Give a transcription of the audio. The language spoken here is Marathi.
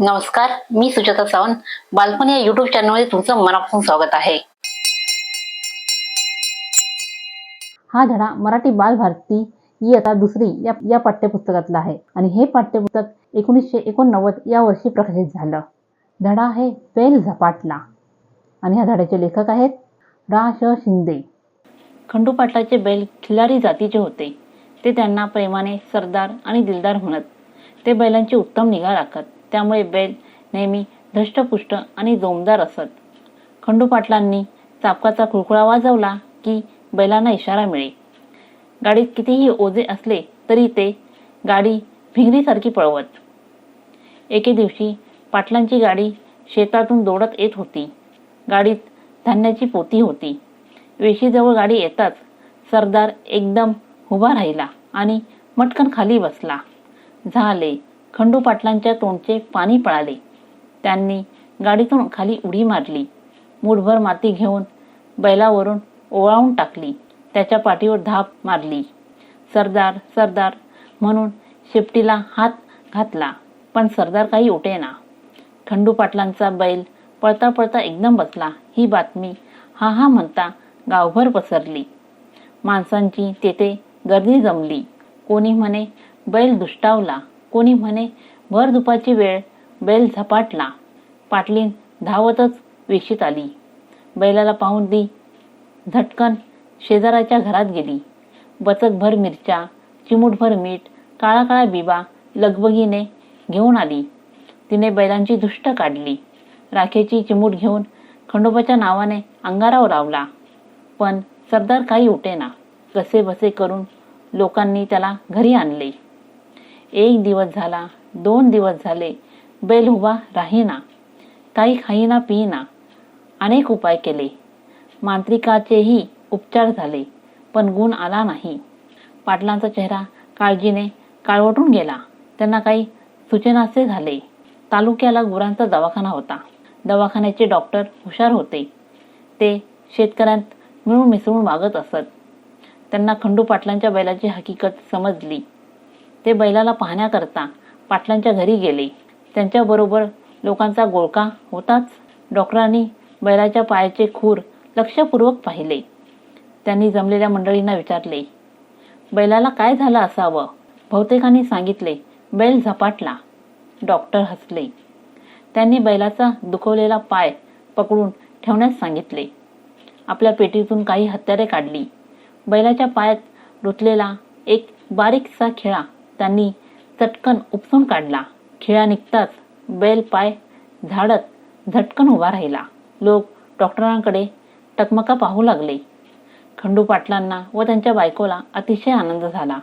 नमस्कार मी सुजाता सावंत. बालपण या युट्यूब चॅनलमध्ये तुमचं मनापासून स्वागत आहे. हा धडा मराठी बालभारती इयत्ता दुसरी या या पाठ्यपुस्तकातला आहे. आणि हे पाठ्यपुस्तक एकोणीसशे एकोणनव्वद या वर्षी प्रकाशित झालं. धडा आहे वेल झपाटला. आणि ह्या धड्याचे लेखक आहेत रा श शिंदे. खंडू पाटलाचे बैल खिलारी जातीचे होते. ते त्यांना प्रेमाने सरदार आणि दिलदार म्हणत ते बैलांची उत्तम निगा राखत. त्यामुळे बैल नेहमी धष्टपुष्ट आणि जोमदार असत. खंडू पाटलांनी चापकाचा खुळखुळा वाजवला की बैलांना इशारा मिळे. गाडीत कितीही ओझे असले तरी ते गाडी भिंगरीसारखी पळवत. एके दिवशी पाटलांची गाडी शेतातून दौडत येत होती. गाडीत धान्याची पोती होती. वेशीजवळ गाडी येताच सरदार एकदम उभा राहिला आणि मटकन खाली बसला. झाले. खंडू पाटलांच्या तोंडचे पाणी पळाले. त्यांनी गाडीतून खाली उडी मारली. मूठभर माती घेऊन बैलावरून ओवाळून टाकली. त्याच्या पाठीवर धाप मारली. सरदार सरदार म्हणून शेपटीला हात घातला. पण सरदार काही उठेना. खंडू पाटलांचा बैल पळता पळता एकदम बसला. ही बातमी हा हा म्हणता गावभर पसरली. माणसांची तेथे गर्दी जमली. कोणी म्हणे बैल दुष्टावला. कोणी म्हणे भर दुपारची वेळ बैल झपाटला. पाटलीन धावतच वेशीत आली. बैलाला पाहून दी झटकन शेजाराच्या घरात गेली. बचकभर मिरच्या चिमूटभर मीठ काळा काळा बिबा लगबगीने घेऊन आली. तिने बैलांची दुष्ट काढली. राखेची चिमूट घेऊन खंडोबाच्या नावाने अंगारावर लावला पण सरदार काही उठेना. कसे बसे करून लोकांनी त्याला घरी आणले. एक दिवस झाला दोन दिवस झाले बैल उभा राहीना काही खाईना पिईना अनेक उपाय केले. मांत्रिकाचेही उपचार झाले पण गुण आला नाही. पाटलांचा चेहरा काळजीने काळवटून गेला. त्यांना काही सूचनासे झाले. तालुक्याला गुरांचा दवाखाना होता. दवाखान्याचे डॉक्टर हुशार होते. ते शेतकऱ्यांत मिळून मिसळून वागत असत. त्यांना खंडू पाटलांच्या बैलाची हकीकत समजली. ते बैलाला पाहण्याकरता पाटलांच्या घरी गेले. त्यांच्याबरोबर लोकांचा गोळका होताच डॉक्टरांनी बैलाच्या पायाचे खूर लक्षपूर्वक पाहिले. त्यांनी जमलेल्या मंडळींना विचारले बैलाला काय झालं असावं? बहुतेकांनी सांगितले बैल झपाटला. डॉक्टर हसले. त्यांनी बैलाचा दुखवलेला पाय पकडून ठेवण्यास सांगितले. आपल्या पेटीतून काही हत्यारे काढली. बैलाच्या पायात रुतलेला एक बारीकसा खिळा त्यांनी चटकन उपसून काढला. खिळा निघताच बैल पाय झाडत झटकन उभा राहिला. लोक डॉक्टरांकडे टकमका पाहू लागले. खंडू पाटलांना व त्यांच्या बायकोला अतिशय आनंद झाला.